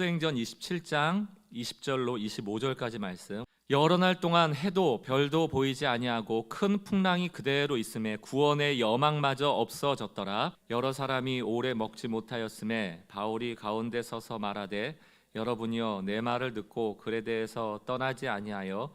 사도행전 27장 20절로 25절까지 말씀. 여러 날 동안 해도 별도 보이지 아니하고 큰 풍랑이 그대로 있음에 구원의 여망마저 없어졌더라. 여러 사람이 오래 먹지 못하였음에 바울이 가운데 서서 말하되 여러분이여 내 말을 듣고 글에 대해서 떠나지 아니하여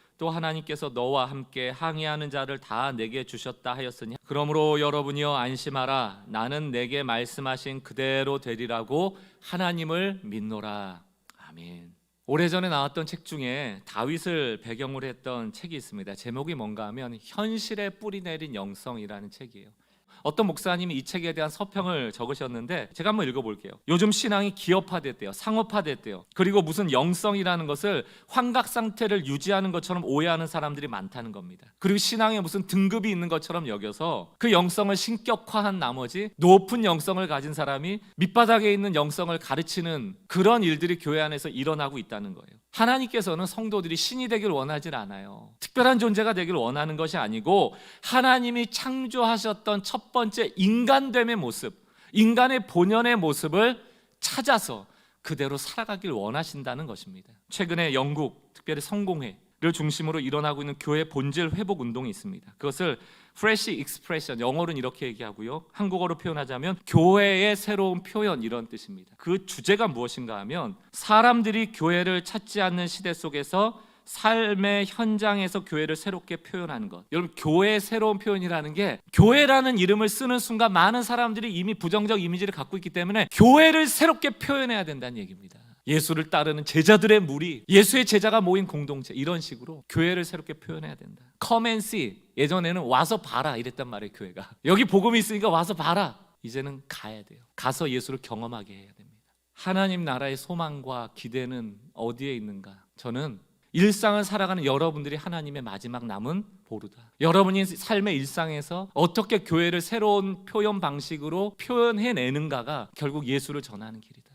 또 하나님께서 너와 함께 항의하는 자를 다 내게 주셨다 하였으니 그러므로 여러분이여 안심하라. 나는 내게 말씀하신 그대로 되리라고 하나님을 믿노라. 아멘. 오래전에 나왔던 책 중에 다윗을 배경으로 했던 책이 있습니다. 제목이 뭔가 하면 현실에 뿌리 내린 영성이라는 책이에요 어떤 목사님이 이 책에 대한 서평을 적으셨는데 제가 한번 읽어볼게요. 요즘 신앙이 기업화됐대요. 상업화됐대요. 그리고 무슨 영성이라는 것을 환각 상태를 유지하는 것처럼 오해하는 사람들이 많다는 겁니다. 그리고 신앙에 무슨 등급이 있는 것처럼 여겨서 그 영성을 신격화한 나머지 높은 영성을 가진 사람이 밑바닥에 있는 영성을 가르치는 그런 일들이 교회 안에서 일어나고 있다는 거예요. 하나님께서는 성도들이 신이 되길 원하질 않아요. 특별한 존재가 되길 원하는 것이 아니고 하나님이 창조하셨던 첫 번째 인간됨의 모습, 인간의 본연의 모습을 찾아서 그대로 살아가길 원하신다는 것입니다. 최근에 영국, 특별히 성공회 를 중심으로 일어나고 있는 교회 본질 회복 운동이 있습니다. 그것을 fresh expression, 영어로는 이렇게 얘기하고요. 한국어로 표현하자면 교회의 새로운 표현 이런 뜻입니다. 그 주제가 무엇인가 하면 사람들이 교회를 찾지 않는 시대 속에서 삶의 현장에서 교회를 새롭게 표현하는 것. 여러분 교회의 새로운 표현이라는 게 교회라는 이름을 쓰는 순간 많은 사람들이 이미 부정적 이미지를 갖고 있기 때문에 교회를 새롭게 표현해야 된다는 얘기입니다. 예수를 따르는 제자들의 무리, 예수의 제자가 모인 공동체 이런 식으로 교회를 새롭게 표현해야 된다. Come and see. 예전에는 와서 봐라 이랬단 말이에요 교회가. 여기 복음이 있으니까 와서 봐라. 이제는 가야 돼요. 가서 예수를 경험하게 해야 됩니다. 하나님 나라의 소망과 기대는 어디에 있는가? 저는 일상을 살아가는 여러분들이 하나님의 마지막 남은 보루다. 여러분이 삶의 일상에서 어떻게 교회를 새로운 표현 방식으로 표현해내는가가 결국 예수를 전하는 길이다.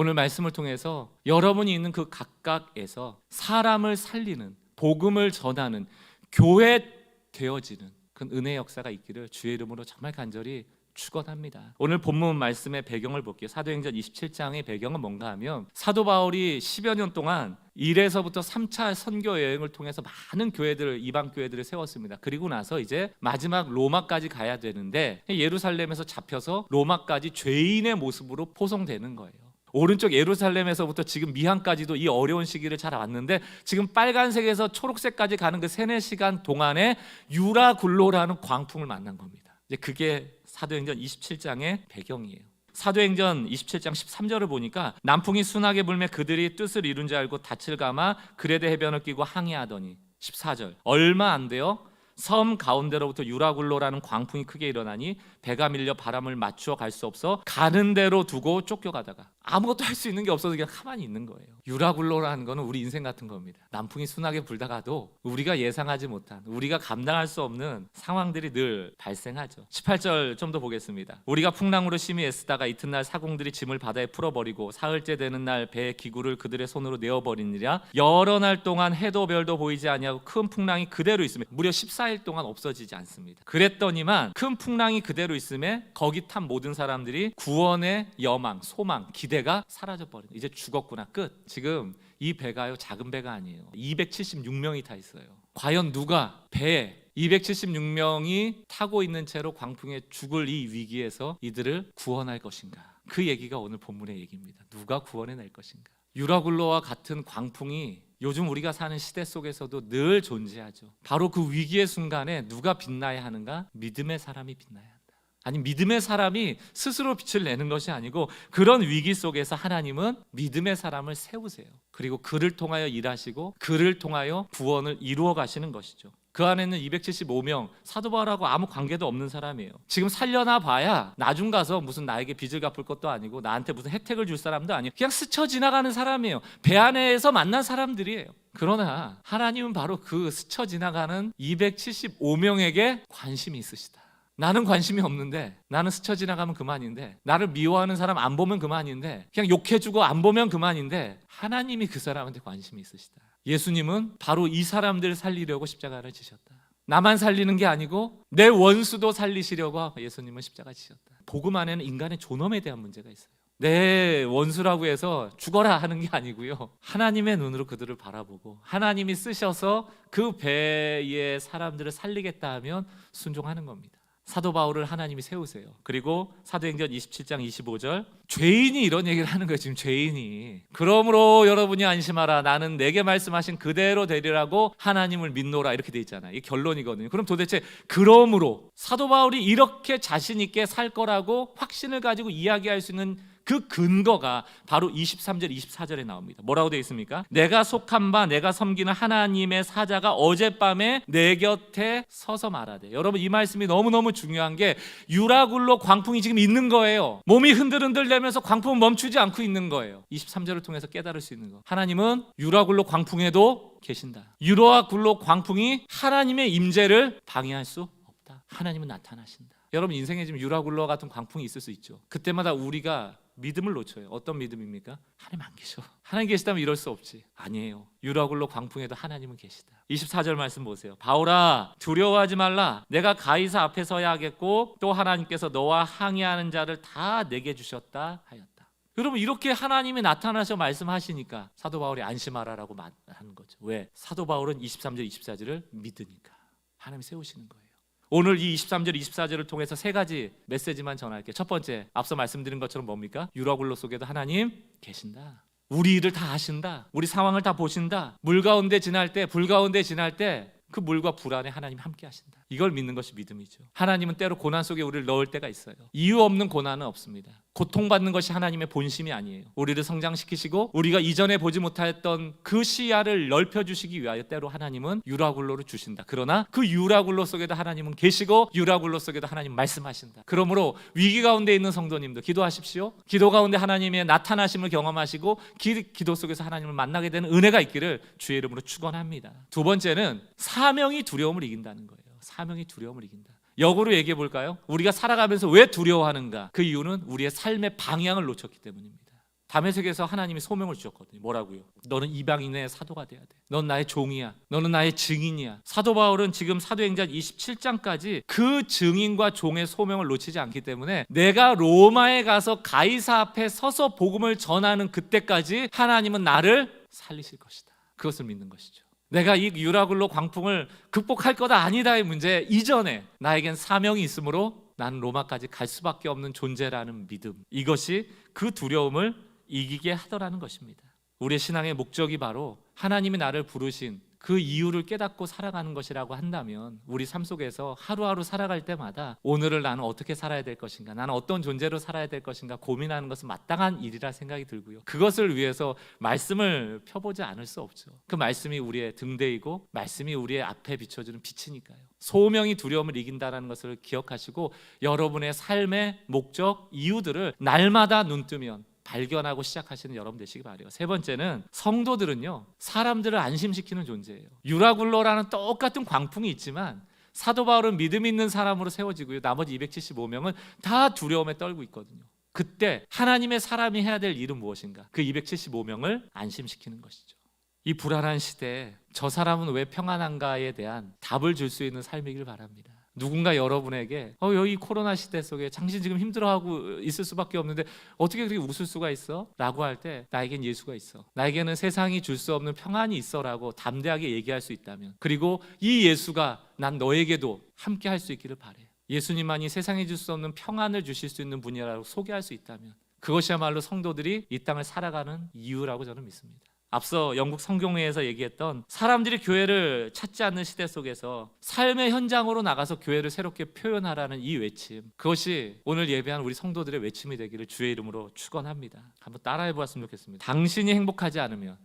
오늘 말씀을 통해서 여러분이 있는 그 각각에서 사람을 살리는 복음을 전하는 교회 되어지는 그 은혜 역사가 있기를 주의 이름으로 정말 간절히 축원합니다. 오늘 본문 말씀의 배경을 볼게요. 사도행전 27장의 배경은 뭔가 하면 사도 바울이 10여 년 동안 1에서부터 3차 선교 여행을 통해서 많은 교회들을 이방 교회들을 세웠습니다. 그리고 나서 이제 마지막 로마까지 가야 되는데 예루살렘에서 잡혀서 로마까지 죄인의 모습으로 포송되는 거예요. 오른쪽 예루살렘에서부터 지금 미항까지도 이 어려운 시기를 잘 왔는데 지금 빨간색에서 초록색까지 가는 그 세네 시간 동안에 유라굴로라는 광풍을 만난 겁니다. 이제 그게 사도행전 27장의 배경이에요. 사도행전 27장 13절을 보니까 남풍이 순하게 불매 그들이 뜻을 이룬 줄 알고 닻을 감아 그레데 해변을 끼고 항해하더니 14절 얼마 안 돼요. 섬 가운데로부터 유라굴로라는 광풍이 크게 일어나니 배가 밀려 바람을 맞추어 갈 수 없어 가는 대로 두고 쫓겨가다가 아무것도 할 수 있는 게 없어서 그냥 가만히 있는 거예요. 유라굴로라는 거는 우리 인생 같은 겁니다. 남풍이 순하게 불다가도 우리가 예상하지 못한 우리가 감당할 수 없는 상황들이 늘 발생하죠. 18절 좀 더 보겠습니다. 우리가 풍랑으로 심히 애쓰다가 이튿날 사공들이 짐을 바다에 풀어버리고 사흘째 되는 날 배의 기구를 그들의 손으로 내어버리니라 여러 날 동안 해도 별도 보이지 아니하고 큰 풍랑이 그대로 있으며 무려 14일 동안 없어지지 않습니다. 그랬더니만 큰 풍랑이 그대로 있음에 거기 탄 모든 사람들이 구원의 여망, 소망, 기대가 사라져 버린. 이제 죽었구나 끝. 지금 이 배가요 작은 배가 아니에요. 276명이 타 있어요. 과연 누가 배에 276명이 타고 있는 채로 광풍에 죽을 이 위기에서 이들을 구원할 것인가? 그 얘기가 오늘 본문의 얘기입니다. 누가 구원해낼 것인가? 유라굴로와 같은 광풍이 요즘 우리가 사는 시대 속에서도 늘 존재하죠. 바로 그 위기의 순간에 누가 빛나야 하는가? 믿음의 사람이 빛나야 한다. 아니 믿음의 사람이 스스로 빛을 내는 것이 아니고 그런 위기 속에서 하나님은 믿음의 사람을 세우세요. 그리고 그를 통하여 일하시고 그를 통하여 구원을 이루어 가시는 것이죠. 그 안에는 275명 사도 바울하고 아무 관계도 없는 사람이에요. 지금 살려나 봐야 나중 가서 무슨 나에게 빚을 갚을 것도 아니고 나한테 무슨 혜택을 줄 사람도 아니고 그냥 스쳐 지나가는 사람이에요. 배 안에서 만난 사람들이에요. 그러나 하나님은 바로 그 스쳐 지나가는 275명에게 관심이 있으시다. 나는 관심이 없는데 나는 스쳐 지나가면 그만인데 나를 미워하는 사람 안 보면 그만인데 그냥 욕해주고 안 보면 그만인데 하나님이 그 사람한테 관심이 있으시다. 예수님은 바로 이 사람들을 살리려고 십자가를 지셨다. 나만 살리는 게 아니고 내 원수도 살리시려고 예수님은 십자가 지셨다. 복음 안에는 인간의 존엄에 대한 문제가 있어요. 내 원수라고 해서 죽어라 하는 게 아니고요. 하나님의 눈으로 그들을 바라보고 하나님이 쓰셔서 그 배의 사람들을 살리겠다 하면 순종하는 겁니다. 사도 바울을 하나님이 세우세요. 그리고 사도행전 27장 25절 죄인이 이런 얘기를 하는 거예요. 지금 죄인이. 그러므로 여러분이 안심하라. 나는 내게 말씀하신 그대로 되리라고 하나님을 믿노라. 이렇게 돼 있잖아요. 이 결론이거든요. 그럼 도대체 그러므로 사도 바울이 이렇게 자신 있게 살 거라고 확신을 가지고 이야기할 수 있는 그 근거가 바로 23절 24절에 나옵니다. 뭐라고 되어 있습니까? 내가 속한 바 내가 섬기는 하나님의 사자가 어젯밤에 내 곁에 서서 말하되. 여러분 이 말씀이 너무너무 중요한 게 유라굴로 광풍이 지금 있는 거예요. 몸이 흔들흔들대면서 광풍은 멈추지 않고 있는 거예요. 23절을 통해서 깨달을 수 있는 거. 하나님은 유라굴로 광풍에도 계신다. 유라굴로 광풍이 하나님의 임재를 방해할 수 없다. 하나님은 나타나신다. 여러분 인생에 지금 유라굴로 같은 광풍이 있을 수 있죠. 그때마다 우리가 믿음을 놓쳐요. 어떤 믿음입니까? 하나님 안 계셔. 하나님 계시다면 이럴 수 없지. 아니에요. 유라굴로 광풍에도 하나님은 계시다. 24절 말씀 보세요. 바울아 두려워하지 말라. 내가 가이사 앞에 서야 하겠고 또 하나님께서 너와 항의하는 자를 다 내게 주셨다 하였다. 여러분 이렇게 하나님이 나타나셔 말씀하시니까 사도 바울이 안심하라라고 말하는 거죠. 왜? 사도 바울은 23절 24절을 믿으니까 하나님 세우시는 거예요. 오늘 이 23절 24절을 통해서 세 가지 메시지만 전할게요. 첫 번째 앞서 말씀드린 것처럼 뭡니까? 유라굴로 속에도 하나님 계신다. 우리 일을 다 하신다. 우리 상황을 다 보신다. 물 가운데 지날 때, 불 가운데 지날 때 그 물과 불 안에 하나님 함께 하신다. 이걸 믿는 것이 믿음이죠. 하나님은 때로 고난 속에 우리를 넣을 때가 있어요. 이유 없는 고난은 없습니다. 고통받는 것이 하나님의 본심이 아니에요. 우리를 성장시키시고 우리가 이전에 보지 못했던 그 시야를 넓혀 주시기 위하여 때로 하나님은 유라굴로를 주신다. 그러나 그 유라굴로 속에도 하나님은 계시고 유라굴로 속에도 하나님 말씀하신다. 그러므로 위기 가운데 있는 성도님들 기도하십시오. 기도 가운데 하나님의 나타나심을 경험하시고 기, 기도 속에서 하나님을 만나게 되는 은혜가 있기를 주의 이름으로 축원합니다. 두 번째는 사명이 두려움을 이긴다는 거예요. 사명이 두려움을 이긴다. 역으로 얘기해 볼까요? 우리가 살아가면서 왜 두려워하는가? 그 이유는 우리의 삶의 방향을 놓쳤기 때문입니다. 담에색에서 하나님이 소명을 주셨거든요. 뭐라고요? 너는 이방인의 사도가 돼야 돼. 넌 나의 종이야. 너는 나의 증인이야. 사도 바울은 지금 사도행전 27장까지 그 증인과 종의 소명을 놓치지 않기 때문에 내가 로마에 가서 가이사 앞에 서서 복음을 전하는 그때까지 하나님은 나를 살리실 것이다. 그것을 믿는 것이죠. 내가 이 유라굴로 광풍을 극복할 거다 아니다의 문제 이전에 나에겐 사명이 있으므로 나는 로마까지 갈 수밖에 없는 존재라는 믿음 이것이 그 두려움을 이기게 하더라는 것입니다. 우리의 신앙의 목적이 바로 하나님이 나를 부르신 그 이유를 깨닫고 살아가는 것이라고 한다면 우리 삶 속에서 하루하루 살아갈 때마다 오늘을 나는 어떻게 살아야 될 것인가 나는 어떤 존재로 살아야 될 것인가 고민하는 것은 마땅한 일이라 생각이 들고요. 그것을 위해서 말씀을 펴보지 않을 수 없죠. 그 말씀이 우리의 등대이고 말씀이 우리의 앞에 비춰주는 빛이니까요. 소명이 두려움을 이긴다는 것을 기억하시고 여러분의 삶의 목적 이유들을 날마다 눈 뜨면 발견하고 시작하시는 여러분 되시기 바래요. 세 번째는 성도들은요 사람들을 안심시키는 존재예요. 유라굴로라는 똑같은 광풍이 있지만 사도 바울은 믿음 있는 사람으로 세워지고요. 나머지 275명은 다 두려움에 떨고 있거든요. 그때 하나님의 사람이 해야 될 일은 무엇인가? 그 275명을 안심시키는 것이죠. 이 불안한 시대에 저 사람은 왜 평안한가에 대한 답을 줄 수 있는 삶이길 바랍니다. 누군가 여러분에게 어 여기 코로나 시대 속에 당신 지금 힘들어하고 있을 수밖에 없는데 어떻게 그렇게 웃을 수가 있어? 라고 할 때 나에겐 예수가 있어. 나에게는 세상이 줄 수 없는 평안이 있어 라고 담대하게 얘기할 수 있다면 그리고 이 예수가 난 너에게도 함께 할 수 있기를 바래. 예수님만이 세상에 줄 수 없는 평안을 주실 수 있는 분이라고 소개할 수 있다면 그것이야말로 성도들이 이 땅을 살아가는 이유라고 저는 믿습니다 앞서 영국 성경회에서 얘기했던 사람들이 교회를 찾지 않는 시대 속에서 삶의 현장으로 나가서 교회를 새롭게 표현하라는 이 외침 그것이 오늘 예배한 우리 성도들의 외침이 되기를 주의 이름으로 축원합니다. 한번 따라해 보았으면 좋겠습니다. 당신이 행복하지 않으면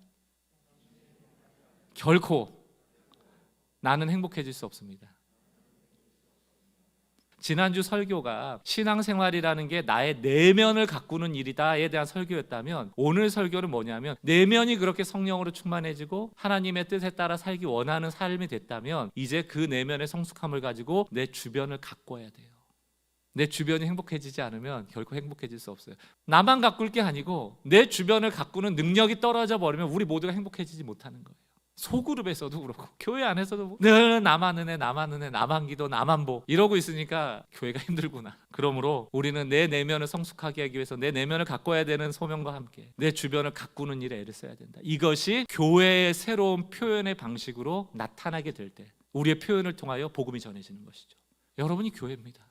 결코 나는 행복해질 수 없습니다. 지난주 설교가 신앙생활이라는 게 나의 내면을 가꾸는 일이다에 대한 설교였다면 오늘 설교는 뭐냐면 내면이 그렇게 성령으로 충만해지고 하나님의 뜻에 따라 살기 원하는 삶이 됐다면 이제 그 내면의 성숙함을 가지고 내 주변을 가꿔야 돼요. 내 주변이 행복해지지 않으면 결코 행복해질 수 없어요. 나만 가꿀 게 아니고 내 주변을 가꾸는 능력이 떨어져 버리면 우리 모두가 행복해지지 못하는 거예요. 소그룹에서도 그렇고 교회 안에서도 늘 나만 은혜 나만 은혜 나만 기도 나만 복 이러고 있으니까 교회가 힘들구나. 그러므로 우리는 내 내면을 성숙하게 하기 위해서 내 내면을 가꿔야 되는 소명과 함께 내 주변을 가꾸는 일에 애를 써야 된다. 이것이 교회의 새로운 표현의 방식으로 나타나게 될 때 우리의 표현을 통하여 복음이 전해지는 것이죠. 여러분이 교회입니다.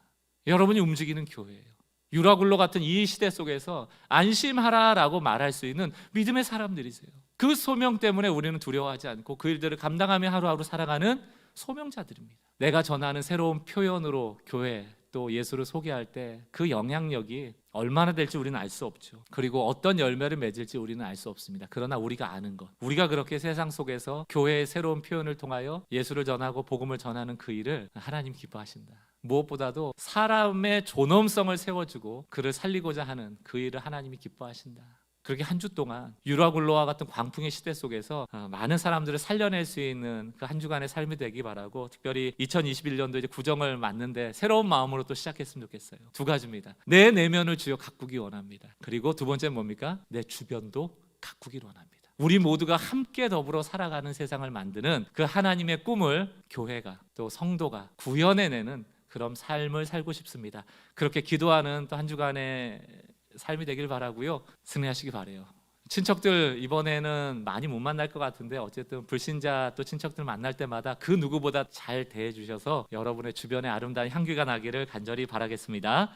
여러분이 움직이는 교회예요. 유라굴로 같은 이 시대 속에서 안심하라라고 말할 수 있는 믿음의 사람들이세요. 그 소명 때문에 우리는 두려워하지 않고 그 일들을 감당하며 하루하루 살아가는 소명자들입니다. 내가 전하는 새로운 표현으로 교회 또 예수를 소개할 때 그 영향력이 얼마나 될지 우리는 알 수 없죠. 그리고 어떤 열매를 맺을지 우리는 알 수 없습니다. 그러나 우리가 아는 것, 우리가 그렇게 세상 속에서 교회의 새로운 표현을 통하여 예수를 전하고 복음을 전하는 그 일을 하나님 기뻐하신다. 무엇보다도 사람의 존엄성을 세워주고 그를 살리고자 하는 그 일을 하나님이 기뻐하신다. 그렇게 한 주 동안 유라굴로와 같은 광풍의 시대 속에서 어, 많은 사람들을 살려낼 수 있는 그 한 주간의 삶이 되기 바라고 특별히 2021년도 이제 구정을 맞는데 새로운 마음으로 또 시작했으면 좋겠어요. 두 가지입니다. 내 내면을 주여 가꾸기 원합니다. 그리고 두 번째 뭡니까? 내 주변도 가꾸기를 원합니다. 우리 모두가 함께 더불어 살아가는 세상을 만드는 그 하나님의 꿈을 교회가 또 성도가 구현해내는 그런 삶을 살고 싶습니다. 그렇게 기도하는 또 한 주간의 삶이 되길 바라고요. 승리하시기 바래요. 친척들 이번에는 많이 못 만날 것 같은데 어쨌든 불신자 또 친척들 만날 때마다 그 누구보다 잘 대해 주셔서 여러분의 주변에 아름다운 향기가 나기를 간절히 바라겠습니다.